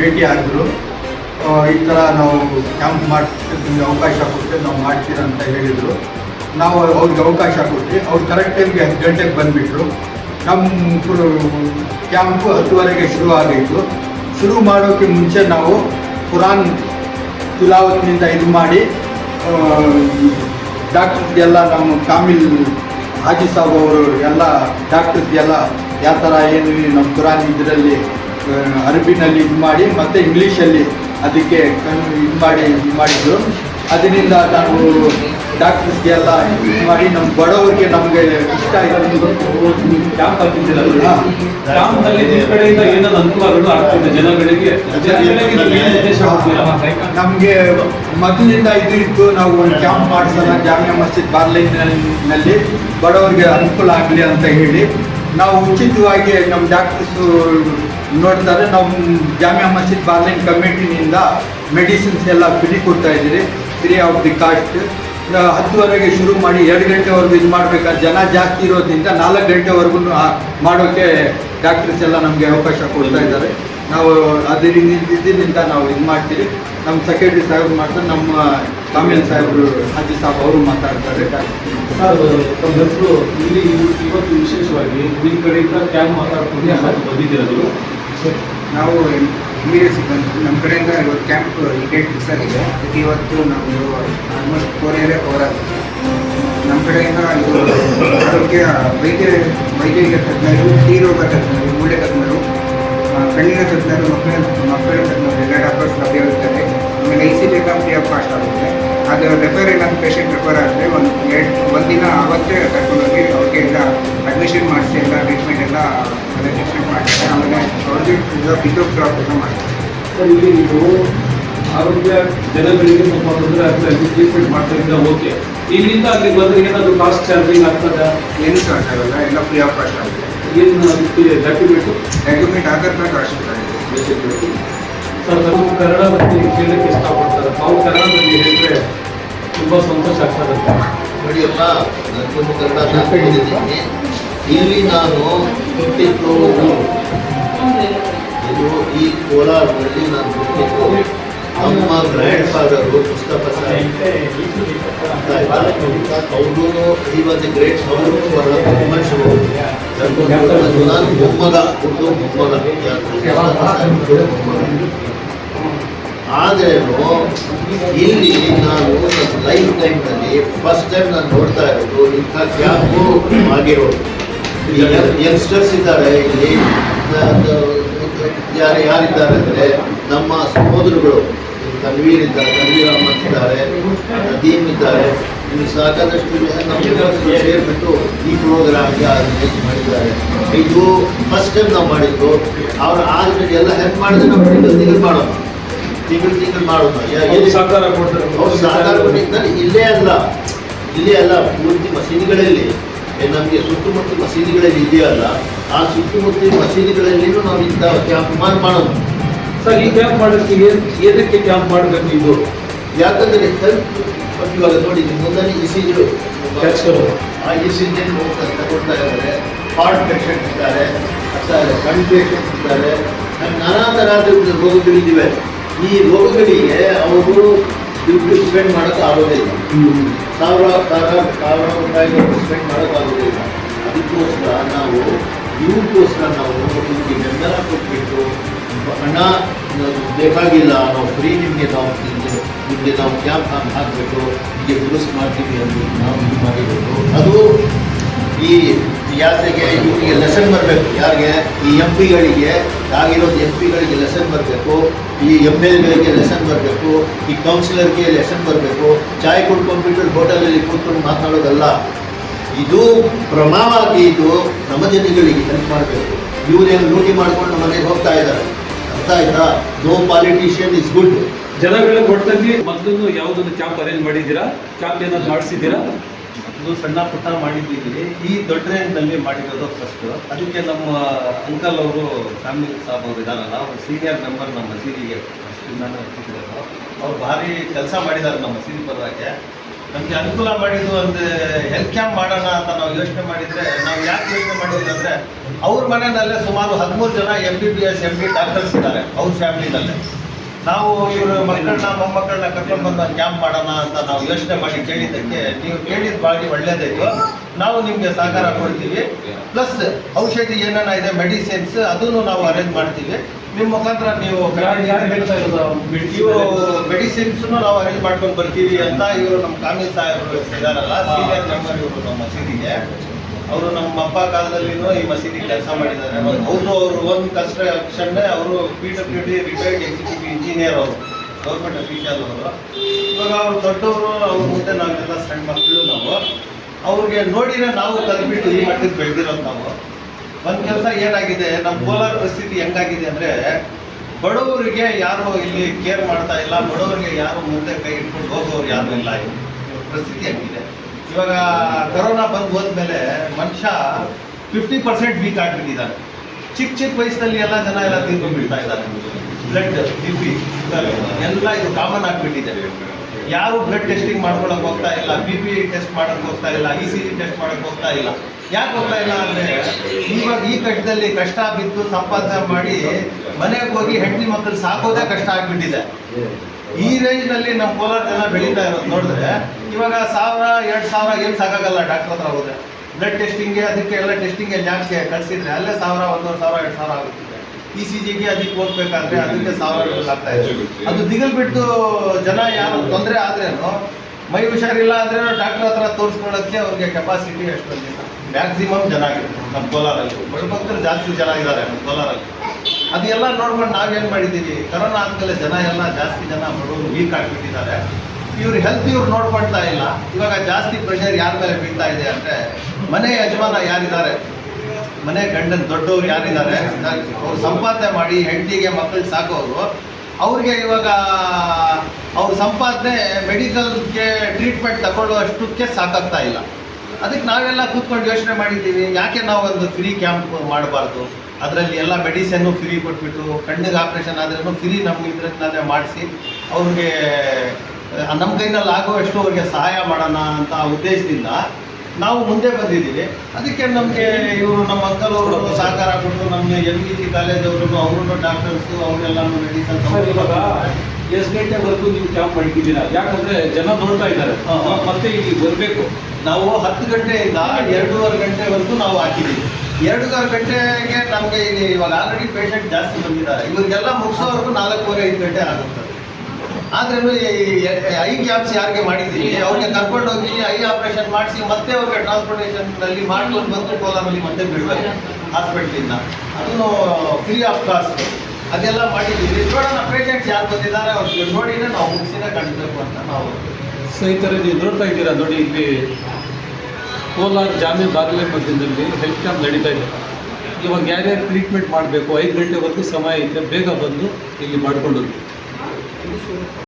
ಭೇಟಿ ಆದರು ಈ ಥರ ನಾವು ಕ್ಯಾಂಪ್ ಮಾಡ್ತಿದ್ದು ನಿಮಗೆ ಅವಕಾಶ ಕೊಟ್ಟರೆ ನಾವು ಮಾಡ್ತೀರ ಅಂತ ಹೇಳಿದರು. ನಾವು ಅವ್ರಿಗೆ ಅವಕಾಶ ಕೊಟ್ಟು ಅವ್ರು ಕರೆಕ್ಟ್ ಟೈಮ್ಗೆ ಹತ್ತು ಗಂಟೆಗೆ ಬಂದುಬಿಟ್ರು. ನಮ್ಮ ಕ್ಯಾಂಪು ಹತ್ತುವರೆಗೆ ಶುರು ಆಗಿತ್ತು. ಶುರು ಮಾಡೋಕ್ಕೆ ಮುಂಚೆ ನಾವು ಕುರಾನ್ ತುಲಾವತ್ನಿಂದ ಇದು ಮಾಡಿ ಡಾಕ್ಟರ್ಸ್ಗೆಲ್ಲ ನಮ್ಮ ಕಾಮಿಲ್ ಹಾಜಿ ಸಾಬ್ ಅವರು ಎಲ್ಲ ಡಾಕ್ಟರ್ಸ್ಗೆಲ್ಲ, ಯಾವ ಥರ ಏನು ನಮ್ಮ ಕುರಾನ್ ಇದರಲ್ಲಿ ಅರಬಿನಲ್ಲಿ ಇದು ಮಾಡಿ ಮತ್ತು ಇಂಗ್ಲೀಷಲ್ಲಿ ಅದಕ್ಕೆ ಇದು ಮಾಡಿ ಇದು ಮಾಡಿದ್ರು. ಅದರಿಂದ ನಾವು ಡಾಕ್ಟರ್ಸ್ಗೆಲ್ಲ ಇದು ಮಾಡಿ ನಮ್ಮ ಬಡವರಿಗೆ ನಮಗೆ ಇಷ್ಟ ಇರೋದು ಕ್ಯಾಂಪ್ ಹಾಕಿದ್ದೀರಲ್ಲ ಹಾ. ಕ್ಯಾಂಪ್ನಲ್ಲಿ ನಿಮ್ಮ ಕಡೆಯಿಂದ ಏನಾದ್ರು ಅನುಕೂಲಗಳು ಆಗ್ತಿದೆ ಜನಗಳಿಗೆ? ನಮಗೆ ಮೊದಲಿಂದ ಇದು ಇತ್ತು ನಾವು ಒಂದು ಕ್ಯಾಂಪ್ ಮಾಡಿಸೋಣ ಜಾಮಿಯಾ ಮಸ್ಜಿದ್ ಬಾರ್ಲೈನಲ್ಲಿ ಬಡವರಿಗೆ ಅನುಕೂಲ ಆಗಲಿ ಅಂತ ಹೇಳಿ ನಾವು ಉಚಿತವಾಗಿ ನಮ್ಮ ಡಾಕ್ಟರ್ಸು ನೋಡ್ತಾರೆ, ನಾವು ಜಾಮಿಯಾ ಮಸೀದ್ ಬಾರ್ಲಿನ್ ಕಮಿಟಿನಿಂದ ಮೆಡಿಸಿನ್ಸ್ ಎಲ್ಲ ಫ್ರೀ ಕೊಡ್ತಾ ಇದ್ದೀರಿ, ಫ್ರೀ ಆಫ್ ದಿ ಕಾಸ್ಟ್. ಹತ್ತುವರೆಗೆ ಶುರು ಮಾಡಿ ಎರಡು ಗಂಟೆವರೆಗೂ ಇದು ಮಾಡಬೇಕಾದ್ರೆ ಜನ ಜಾಸ್ತಿ ಇರೋದ್ರಿಂದ ನಾಲ್ಕು ಗಂಟೆವರೆಗೂ ಮಾಡೋಕ್ಕೆ ಡಾಕ್ಟರ್ಸ್ ಎಲ್ಲ ನಮಗೆ ಅವಕಾಶ ಕೊಡ್ತಾ ಇದ್ದಾರೆ. ನಾವು ಅದರಿಂದ ಇದರಿಂದ ನಾವು ಇದು ಮಾಡ್ತೀವಿ ನಮ್ಮ ಸೆಕ್ರೆಟರಿ ಸಾಹೇಬ್ ಮಾಡ್ತಾರೆ ನಮ್ಮ ಕಾಮೇಲ್ ಸಾಹೇಬರು ಹಾಜಿ ಸಾಹೇಬ್ ಅವರು ಮಾತಾಡ್ತಾರೆ. ಸರ್ ತಮ್ಮ ಹೆಸರು ಇಲ್ಲಿ ಇವತ್ತು ವಿಶೇಷವಾಗಿ ನಿಮ್ಮ ಕಡೆಯಿಂದ ಕ್ಯಾಂಪ್ ಮಾತಾಡ್ಕೊಂಡು ಬಂದಿದ್ದೀರದು ನಾವು ಇಮಿಡಿಯೇಟ್ ಬಂದು ನಮ್ಮ ಕಡೆಯಿಂದ ಇವತ್ತು ಕ್ಯಾಂಪ್ ಡೇಟ್ ಫಿಕ್ಸ್ ಆಗಿದೆ ಅದಕ್ಕೆ ಇವತ್ತು ನಮ್ಮದು ಆಲ್ಮೋಸ್ಟ್ ಫೋರ್ ಏರಿಯಾ ಕವರ್ ನಮ್ಮ ಕಡೆಯಿಂದ ಇದು ಆರೋಗ್ಯ, ವೈದ್ಯ ವೈದ್ಯಕೀಯ ತಜ್ಞರು ರೋಗ ತಜ್ಞರು, ಮೂಳೆ ತಜ್ಞರು ಕಣ್ಣಿನ ತಜ್ಞರು, ಮಕ್ಕಳ ಮಕ್ಕಳ ತಜ್ಞರು, ಎಲ್ಲ ಡಾಕ್ಟರ್ಸ್ ಲಭ್ಯವಿರ್ತಾರೆ ಆಮೇಲೆ I C checkup free of cost ಆಗುತ್ತೆ. ಅದು ರೆಫರ್ ಇಲ್ಲ ಪೇಷಂಟ್ ರೆಫರ್ ಆದರೆ ಒಂದು ಎರಡು ಒಂದಿನ ಆವತ್ತೇ ಕರ್ಕೊಂಡೋಗಿ ಅವ್ರಿಗೆ ಎಲ್ಲ ಅಡ್ಮಿಷನ್ ಮಾಡಿಸಿ ಎಲ್ಲ ಟ್ರೀಟ್ಮೆಂಟ್ ಎಲ್ಲ ಅದೇ ಟ್ರೀಟ್ಮೆಂಟ್ ಮಾಡ್ತಾರೆ ಆಮೇಲೆ ಅವ್ರಿಗೆ ಪಿಕಪ್ ಡ್ರಾಪ್ ಎಲ್ಲ ಮಾಡ್ತಾರೆ. ಸರ್ ಇಲ್ಲಿ ನೀವು ಆರೋಗ್ಯ ಜನಗಳಿಗೆ ಸ್ವಲ್ಪ ತೊಂದರೆ ಆಗ್ತಾ ಇದೆ ಟ್ರೀಟ್ಮೆಂಟ್ ಮಾಡ್ತಾ ಇದ್ರೆ ಓಕೆ ಇಲ್ಲಿಂದ ಅಲ್ಲಿ ಬಂದರೆ ಏನಾದರೂ ಕಾಸ್ಟ್ ಚಾರ್ಜಿಂಗ್ ಆಗ್ತದ? ಏನು ಕಾಸ್ಟ್ ಆಗಲ್ಲ ಎಲ್ಲ ಫ್ರೀ ಆಫ್ ಕಾಸ್ಟ್ ಆಗುತ್ತೆ. ಏನು document document Aadhaar card cost sir Kannada ಬಗ್ಗೆ ಕೇಳಕ್ಕೆ ಇಷ್ಟಪಡ್ತಾರೆ ತಾವು ಕನ್ನಡದಲ್ಲಿ ಹೇಳಿದ್ರೆ ತುಂಬಾ ಸಂತೋಷ ಆಗ್ತದಂತೆ ನೋಡಿಯಪ್ಪ ನಾನು ಕನ್ನಡ ಓದಿದ್ದೀನಿ ಇಲ್ಲಿ ನಾನು ಹುಟ್ಟಿದ್ದು ಊರು. ಇದು ಈ ಕೋಲಾರದಲ್ಲಿ ನಾನು ಹುಟ್ಟಿದ್ದು ನಮ್ಮ ಗ್ರ್ಯಾಂಡ್ ಫಾದರು ಪುಸ್ತಕ ಅವರು ಈ ಒಂದು ಗ್ರೇಟ್ ಅವರು ಬಹಳ ವಿಮರ್ಶರು ನಾನು ಮೊಮ್ಮಗ ಹುಟ್ಟು ಮೊಮ್ಮಗ ಯಾರು ಮೊಮ್ಮಗ ಆದ್ರೇನು, ಇಲ್ಲಿ ನಾನು ನನ್ನ ಲೈಫ್ ಟೈಮ್ನಲ್ಲಿ ಫಸ್ಟ್ ಟೈಮ್ ನಾನು ನೋಡ್ತಾ ಇರೋದು ಇಂಥ ಕ್ಯಾಬು ಆಗಿರೋದು. ಯಂಗ್ಸ್ಟರ್ಸ್ ಇದ್ದಾರೆ ಇಲ್ಲಿ. ಯಾರು ಯಾರಿದ್ದಾರೆ ಅಂದರೆ ನಮ್ಮ ಸಹೋದರುಗಳು. ತನ್ವೀರ್ ಇದ್ದಾರೆ ತನ್ವೀರ್ ಅಹಮದ್ ಇದ್ದಾರೆ ನದೀಮ್ ಇದ್ದಾರೆ. ಇನ್ನು ಸಾಕಾದಷ್ಟು ನಮ್ಮ ಸೇರಿಬಿಟ್ಟು ಈ ಪ್ರೋಗ್ರಾಮ್ಗೆ ಆರ್ಗನೈಸ್ ಮಾಡಿದ್ದಾರೆ. ಇದು ಫಸ್ಟ್ ಟೈಮ್ ನಾವು ಮಾಡಿದ್ದು. ಅವ್ರು ಆದ್ಮೇಲೆ ಎಲ್ಲ ಹೆಲ್ಪ್ ಮಾಡಿದ್ರೆ ನಾವು ಫ್ರೆಂಡ್ ಮಾಡೋದು ತಿಂಗಳು ತಿಂಗಳು ಮಾಡೋದು ಎಲ್ಲಿ- ಸಹಕಾರ ಕೊಡ್ತಾರೆ. ಅವ್ರು ಸಹಕಾರ ಕೊಟ್ಟಿದ್ದಾರೆ ಇಲ್ಲೇ ಅಲ್ಲ. ಇಲ್ಲೇ ಅಲ್ಲ ಪೂರ್ತಿ ಮಸೀದಿಗಳಲ್ಲಿ. ಏ, ನಮಗೆ ಸುತ್ತಮುತ್ತ ಮಸೀದಿಗಳಲ್ಲಿ ಇದೆಯಲ್ಲ ಆ ಸುತ್ತಮುತ್ತ ಮಸೀದಿಗಳಲ್ಲಿನೂ ನಾವು ಇಂಥ ಕ್ಯಾಂಪ್ ಮಾಡಿ ಮಾಡೋಣ ಸರ್ ಈ ಕ್ಯಾಂಪ್ ಮಾಡೋಕ್ಕೆ ಏನು ಏನಕ್ಕೆ ಕ್ಯಾಂಪ್ ಮಾಡಬೇಕು ಇದು ಯಾಕಂದ್ರೆ ಹೆಲ್ತ್ ಇವಾಗ ನೋಡಿ ಮುಂದಾನೆ ಮುಂದೆ ಇ ಸಿ ಜಿ. ಆ ಇ ಸಿ ಜಿ ತಗೊಳ್ತಾ ಇದ್ದಾರೆ. ಹಾರ್ಟ್ ಪೇಷಂಟ್ ಇದ್ದಾರೆ. ಅಥವಾ ಕಣ್ ಪೇಷಂಟ್ ಇದ್ದಾರೆ. ನಾನಾ ತರಹದ ರೋಗಗಳಿವೆ ಈ ರೋಗಗಳಿಗೆ ಅವರು ದುಡ್ಡು ಸ್ಪೆಂಡ್ ಮಾಡೋಕೆ ಆಗೋದಿಲ್ಲ ಸಾವಿರ ಸಾವಿರ ಸಾವಿರ ರೂಪಾಯಿಗಳು ಸ್ಪೆಂಡ್ ಮಾಡೋಕ್ಕಾಗೋದಿಲ್ಲ ಅದಕ್ಕೋಸ್ಕರ ನಾವು ಇವ್ರಿಗೋಸ್ಕರ ನಾವು ನಿಮಗೆ ಬೆಂಬಲ ಕೊಟ್ಬಿಟ್ಟು ಹಣ ಬೇಕಾಗಿಲ್ಲ ನಾವು ಫ್ರೀ ನಿಮಗೆ ನಾವು ನಿಮಗೆ ನಾವು ಕ್ಯಾಂಪ್ ಹಾಕಿ ಹಾಕಬೇಕು ನಿಮಗೆ ದುರಸ್ತು ಮಾಡ್ತೀವಿ ಅಂತ ನಾವು ಇದು ಮಾಡಿರೋದು. ಅದು ಈ ಯಾತ್ರೆಗೆ ಇವರಿಗೆ ಲೆಸನ್ ಬರಬೇಕು? ಯಾರಿಗೆ? ಈ ಎಂ ಪಿಗಳಿಗೆ ಆಗಿರೋದು ಎಂ ಪಿಗಳಿಗೆ ಲೆಸನ್ ಬರಬೇಕು. ಈ ಎಂ ಎಲ್ಗಳಿಗೆ ಲೆಸನ್ ಬರಬೇಕು. ಈ ಕೌನ್ಸಿಲರ್ಗೆ ಲೆಸನ್ ಬರಬೇಕು. ಚಾಯ್ ಕುಡ್ಕೊಂಡ್ಬಿಟ್ಟು ಹೋಟೆಲಲ್ಲಿ ಕೂತ್ಕೊಂಡು ಮಾತಾಡೋದಲ್ಲ. ಇದು ಪ್ರಮಾಣವಾಗಿ ಇದು ನಮ್ಮ ಜನಗಳಿಗೆ ಹೆಲ್ಪ್ ಮಾಡಬೇಕು. ಇವರೇನು ಲೂಟಿ ಮಾಡ್ಕೊಂಡು ಮನೆಗೆ ಹೋಗ್ತಾ ಇದ್ದಾರೆ? ಅರ್ಥ ಆಯ್ತಾ? ನೋ ಪಾಲಿಟಿಷಿಯನ್ ಇಸ್ ಗುಡ್ ಜನಗಳ ಒಟ್ಟಲ್ಲಿ ಮೊದಲು ಯಾವುದನ್ನು ಕ್ಯಾಂಪ್ ಅರೇಂಜ್ ಮಾಡಿದ್ದೀರಾ? ಕ್ಯಾಂಪ್ ಏನಾದ್ರು ಮಾಡಿಸಿದ್ದೀರಾ? ಒಂದು ಸಣ್ಣ ಪುಟ್ಟ ಮಾಡಿದ್ದೀವಿ. ಈ ದೊಡ್ಡ ರೇಂಜ್ನಲ್ಲಿ ಮಾಡಿರೋದು ಫಸ್ಟ್ ಅದಕ್ಕೆ ನಮ್ಮ ಅಂಕಲ್ ಅವರು ಫ್ಯಾಮಿಲಿ ಸಾಬ್ ಅವರು ಇದಾರಲ್ಲ ಅವರು ಸೀನಿಯರ್ ಮೆಂಬರ್ ನಮ್ಮ ಮಸೀದಿಗೆ ಫಸ್ಟಿಂದಾನೇ ಅವ್ರು ಭಾರಿ ಕೆಲಸ ಮಾಡಿದ್ದಾರೆ ನಮ್ಮ ಮಸೀದಿ ಪರವಾಗಿ. ನಮಗೆ ಅನುಕೂಲ ಮಾಡಿದ್ದು ಒಂದು ಹೆಲ್ತ್ ಕ್ಯಾಂಪ್ ಮಾಡೋಣ ಅಂತ ನಾವು ಯೋಚನೆ ಮಾಡಿದ್ರೆ, ನಾವು ಯಾಕೆ ಯೋಚನೆ ಮಾಡಿದ್ವಿ ಅಂದರೆ, ಅವ್ರ ಮನೆಯಲ್ಲೇ ಸುಮಾರು ಹದಿಮೂರು ಜನ M B B S M D doctors ಇದ್ದಾರೆ, ಅವ್ರ ಫ್ಯಾಮಿಲಿನಲ್ಲೇ ನಾವು ಇವರು ಮಕ್ಕಳನ್ನ ಮೊಮ್ಮಕ್ಕಳನ್ನ ಕರ್ಕೊಂಡು ಬಂದು ಕ್ಯಾಂಪ್ ಮಾಡೋಣ ಅಂತ ನಾವು ಯೋಚನೆ ಮಾಡಿ ಕೇಳಿದ್ದಕ್ಕೆ ನೀವು ಕೇಳಿದ ಭಾಳ ಒಳ್ಳೇದಾಯ್ತು. ನಾವು ನಿಮಗೆ ಸಹಕಾರ ಕೊಡ್ತೀವಿ. ಪ್ಲಸ್ ಔಷಧಿ ಏನೇನ ಇದೆ ಮೆಡಿಸಿನ್ಸ್ ಅದನ್ನು ನಾವು ಅರೇಂಜ್ ಮಾಡ್ತೀವಿ. ನಿಮ್ಮ ಮುಖಾಂತರ ನೀವು ಇವರು ಮೆಡಿಸಿನ್ಸ್ ನಾವು ಅರೇಂಜ್ ಮಾಡ್ಕೊಂಡು ಬರ್ತೀವಿ ಅಂತ ಇವರು ನಮ್ಮ ಕಾಮಿಲ್ ಸಾಹೇಬರು ಇದಾರಲ್ಲ ಸೀನಿಯರ್ ಮೆಂಬರ್ ಇವರು ನಮ್ಮ ಮಸೀದಿಗೆ ಅವರು ನಮ್ಮ ಅಪ್ಪ ಕಾಲದಲ್ಲಿನೂ ಈ ಮಸೀದಿ ಕೆಲಸ ಮಾಡಿದ್ದಾರೆ. ಅವರು ಅವರು ಒಂದು ಕನ್ಸ್ಟ್ರಕ್ಷನ್ ಅವರು P W D retired executive engineer ಅವರು ಗೌರ್ಮೆಂಟ್ ಅಫಿಷಿಯಲ್ ಅವರು. ಇವಾಗ ಅವ್ರು ದೊಡ್ಡವರು, ಅವ್ರ ಮುಂದೆ ನಾವೆಲ್ಲ ಸಣ್ಣ ಮಕ್ಕಳು ನಾವು. ಅವ್ರಿಗೆ ನೋಡಿದ್ರೆ ನಾವು ಕಲ್ಬಿಟ್ಟು ಈ ಮಟ್ಟಕ್ಕೆ ಬೆಳೆದಿರೋದು ನಾವು. ಒಂದು ಕೆಲಸ ಏನಾಗಿದೆ ನಮ್ಮ ಕೋಲಾರ ಪರಿಸ್ಥಿತಿ ಹೆಂಗಾಗಿದೆ ಅಂದರೆ, ಬಡವರಿಗೆ ಯಾರು ಇಲ್ಲಿ ಕೇರ್ ಮಾಡ್ತಾ ಇಲ್ಲ, ಬಡವರಿಗೆ ಯಾರು ಮುಂದೆ ಕೈ ಇಟ್ಕೊಂಡು ಹೋಗೋರು ಯಾರು ಇಲ್ಲಿ ಪರಿಸ್ಥಿತಿ ಹೆಂಗಿದೆ? ಇವಾಗ ಕೊರೋನಾ ಬಂದು ಹೋದ್ಮೇಲೆ ಮನುಷ್ಯ ಫಿಫ್ಟಿ ಪರ್ಸೆಂಟ್ ವೀಕ್ ಆಗಿಬಿಟ್ಟಿದ್ದಾರೆ ಚಿಕ್ಕ ಚಿಕ್ಕ ವಯಸ್ಸಲ್ಲಿ ಎಲ್ಲ ಜನ ಎಲ್ಲ ತೀರ್ಕೊಂಡ್ಬಿಡ್ತಾ ಇದ್ದಾರೆ. ಬ್ಲಡ್ ಬಿ ಎಲ್ಲ ಇದು ಕಾಮನ್ ಆಗಿಬಿಟ್ಟಿದೆ. ಯಾರು ಬ್ಲಡ್ ಟೆಸ್ಟಿಂಗ್ ಮಾಡ್ಕೊಳಕ್ ಹೋಗ್ತಾ ಇಲ್ಲ ಬಿ ಪಿ ಟೆಸ್ಟ್ ಮಾಡಕ್ ಹೋಗ್ತಾ ಇಲ್ಲ ಇ ಸಿ ಜಿ ಟೆಸ್ಟ್ ಮಾಡಕ್ ಹೋಗ್ತಾ ಇಲ್ಲ. ಯಾಕೆ ಹೋಗ್ತಾ ಇಲ್ಲ ಅಂದ್ರೆ ಇವಾಗ ಈ ಕಷ್ಟದಲ್ಲಿ ಕಷ್ಟ ಬಿದ್ದು ಸಂಪಾದನೆ ಮಾಡಿ ಮನೆಗೆ ಹೋಗಿ ಹೆಂಡತಿ ಮಕ್ಕಳು ಸಾಕೋದೇ ಕಷ್ಟ ಆಗ್ಬಿಟ್ಟಿದೆ. ಈ ರೇಂಜ್ನಲ್ಲಿ ನಮ್ಮ ಕೋಲಾರ ಜನ ಬೆಳೀತಾ ಇರೋದು ನೋಡಿದ್ರೆ ಇವಾಗ ಸಾವಿರ, ಎರಡು ಸಾವಿರ ಏನು ಸಾಕಾಗಲ್ಲ ಡಾಕ್ಟರ್ ಹತ್ರ ಹೋದ್ರೆ. ಬ್ಲಡ್ ಟೆಸ್ಟಿಂಗ್ಗೆ ಅದಕ್ಕೆ ಎಲ್ಲ ಟೆಸ್ಟಿಂಗ್ಗೆ ಜಾಸ್ತಿ ಕಳಿಸಿದ್ರೆ ಅಲ್ಲೇ ಸಾವಿರ, ಒಂದೂವರೆ ಸಾವಿರ, ಎರಡು ಸಾವಿರ ಆಗುತ್ತೆ. ಇ ಸಿ ಜಿಗೆ ಅದಕ್ಕೆ ಹೋಗ್ಬೇಕಾದ್ರೆ ಅದಕ್ಕೆ ಸಾವಿರ ಆಗ್ತಾ ಇದೆ. ಅದು ದಿಗಲ್ ಬಿಟ್ಟು ಜನ ಯಾರು ತೊಂದರೆ ಆದ್ರೇನು ಮೈ ಹುಷಾರಿಲ್ಲ ಅಂದ್ರೆ ಡಾಕ್ಟರ್ ಹತ್ರ ತೋರಿಸ್ಕೊಳ್ಳೋಕ್ಕೆ ಅವ್ರಿಗೆ ಕೆಪಾಸಿಟಿ ಅಷ್ಟೊಂದಿಲ್ಲ. ಮ್ಯಾಕ್ಸಿಮಮ್ ಜನ ಆಗಿದೆ ನಮ್ಮ ಕೋಲಾರಲ್ಲಿ. ಬಡಭಕ್ತರು ಜಾಸ್ತಿ ಜನ ಇದ್ದಾರೆ ನಮ್ಮ ಕೋಲಾರಲ್ಲಿ. ಅದೆಲ್ಲ ನೋಡ್ಕೊಂಡು ನಾವೇನು ಮಾಡಿದ್ದೀವಿ? ಕರೋನಾ ಆದಮೇಲೆ ಜನ ಎಲ್ಲ ಜಾಸ್ತಿ ಜನ ಬಡವರು ವೀಕ್ ಆಗಿಬಿಟ್ಟಿದ್ದಾರೆ. ಇವ್ರ ಹೆಲ್ತ್ ಇವ್ರು ನೋಡ್ಕೊಳ್ತಾ ಇಲ್ಲ. ಇವಾಗ ಜಾಸ್ತಿ ಪ್ರೆಷರ್ ಯಾರ ಮೇಲೆ ಬೀಳ್ತಾ ಇದೆ ಅಂದರೆ ಮನೆ ಯಜಮಾನ ಯಾರಿದ್ದಾರೆ? ಮನೆ ಗಂಡನ ದೊಡ್ಡವ್ರು ಯಾರಿದ್ದಾರೆ? ಅವ್ರು ಸಂಪಾದನೆ ಮಾಡಿ ಹೆಂಡತಿಗೆ ಮಕ್ಕಳಿಗೆ ಸಾಕೋರು. ಅವ್ರಿಗೆ ಇವಾಗ ಅವ್ರ ಸಂಪಾದನೆ ಮೆಡಿಕಲ್ಗೆ ಟ್ರೀಟ್ಮೆಂಟ್ ತಗೊಳ್ಳೋ ಅಷ್ಟಕ್ಕೆ ಸಾಕಾಗ್ತಾ ಇಲ್ಲ. ಅದಕ್ಕೆ ನಾವೆಲ್ಲ ಕೂತ್ಕೊಂಡು ಯೋಚನೆ ಮಾಡಿದ್ದೀವಿ ಯಾಕೆ ನಾವು ಒಂದು ಫ್ರೀ ಕ್ಯಾಂಪ್ ಮಾಡಬಾರ್ದು? ಅದರಲ್ಲಿ ಎಲ್ಲ ಮೆಡಿಸನ್ನು ಫ್ರೀ ಕೊಟ್ಬಿಟ್ಟು ಕಣ್ಣಿಗೆ ಆಪ್ರೇಷನ್ ಆದ್ರೂ ಫ್ರೀ ನಮ್ಗೆ ಇದರಿಂದಲೇ ಮಾಡಿಸಿ ಅವ್ರಿಗೆ ನಮ್ಮ ಕೈನಲ್ಲಿ ಆಗುವಷ್ಟು ಅವ್ರಿಗೆ ಸಹಾಯ ಮಾಡೋಣ ಅಂತ ಉದ್ದೇಶದಿಂದ ನಾವು ಮುಂದೆ ಬಂದಿದ್ದೀವಿ. ಅದಕ್ಕೆ ನಮಗೆ ಇವರು ನಮ್ಮ ಅಂಕಲ್ ಅವರು ಸಹಕಾರ ಕೊಟ್ಟು ನಮ್ಮ ಎಲ್ ಬಿ ಸಿ ಕಾಲೇಜವರು ಅವರು ಡಾಕ್ಟರ್ಸು ಅವರೆಲ್ಲ ಮೆಡಿಸನ್ ಎಷ್ಟು ಗಂಟೆವರೆಗೂ ನೀವು ಕ್ಯಾಂಪ್ ಮಾಡಿದ್ದೀರಾ ಯಾಕಂದ್ರೆ ಜನ ನೋಡ್ತಾ ಇದ್ದಾರೆ. ಹಾ, ಹಾ. ಮತ್ತೆ ಇಲ್ಲಿ ಬರಬೇಕು. ನಾವು ಹತ್ತು ಗಂಟೆಯಿಂದ ಎರಡೂವರೆ ಗಂಟೆವರೆಗೂ ನಾವು ಹಾಕಿದ್ದೀವಿ. ಎರಡೂವರೆ ಗಂಟೆಗೆ ನಮಗೆ ಇಲ್ಲಿ ಇವಾಗ ಆಲ್ರೆಡಿ ಪೇಷಂಟ್ ಜಾಸ್ತಿ ಬಂದಿದ್ದಾರೆ. ಇವರಿಗೆಲ್ಲ ಮುಗಿಸೋವರೆಗೂ ನಾಲ್ಕೂವರೆ ಐದು ಗಂಟೆ ಆಗುತ್ತೆ. ಆದ್ರೂ ಐ ಕ್ಯಾಬ್ಸ್ ಯಾರಿಗೆ ಮಾಡಿದ್ದೀವಿ ಅವ್ರಿಗೆ ಕರ್ಕೊಂಡೋಗಿ ಐ ಆಪರೇಷನ್ ಮಾಡಿಸಿ ಮತ್ತೆ ಅವ್ರಿಗೆ ಟ್ರಾನ್ಸ್ಪೋರ್ಟೇಷನ್ನಲ್ಲಿ ಮಾಡ್ಕೊಂಡು ಬಂದು ಕೋಲಾರಲ್ಲಿ ಮತ್ತೆ ಬಿಡಬೇಕು. ಹಾಸ್ಪಿಟ್ಲಿಂದ ಅದನ್ನು ಫ್ರೀ ಆಫ್ ಕಾಸ್ಟ್ ಅದೆಲ್ಲ ಮಾಡಿದ್ದೀವಿ. ನೋಡೋಣ ಪೇಷಂಟ್ಸ್ ಯಾರು ಬಂದಿದ್ದಾರೆ ಅವ್ರಿಗೆ ನೋಡಿನೇ ನಾವು ಮುಗಿಸಿನ ಕಂಡಿದ್ದೇವೆ ಅಂತ ನಾವು ಸ್ನೇಹಿತರೆ, ನೀವು ನೋಡ್ತಾ ಇದ್ದೀರಾ? ನೋಡಿ, ಇಲ್ಲಿ ಕೋಲಾರ ಜಾಮೀನ್ ಬಾಗಿಲೆ ಮಧ್ಯದಲ್ಲಿ ಹೆಲ್ತ್ ಕ್ಯಾಂಪ್ ನಡೀತಾ ಇದೆ. ಇವಾಗ ಯಾರ್ಯಾರು ಟ್ರೀಟ್ಮೆಂಟ್ ಮಾಡಬೇಕು? ಐದು ಗಂಟೆವರೆಗೂ ಸಮಯ ಐತೆ ಬೇಗ ಬಂದು ಇಲ್ಲಿ ಮಾಡ್ಕೊಂಡು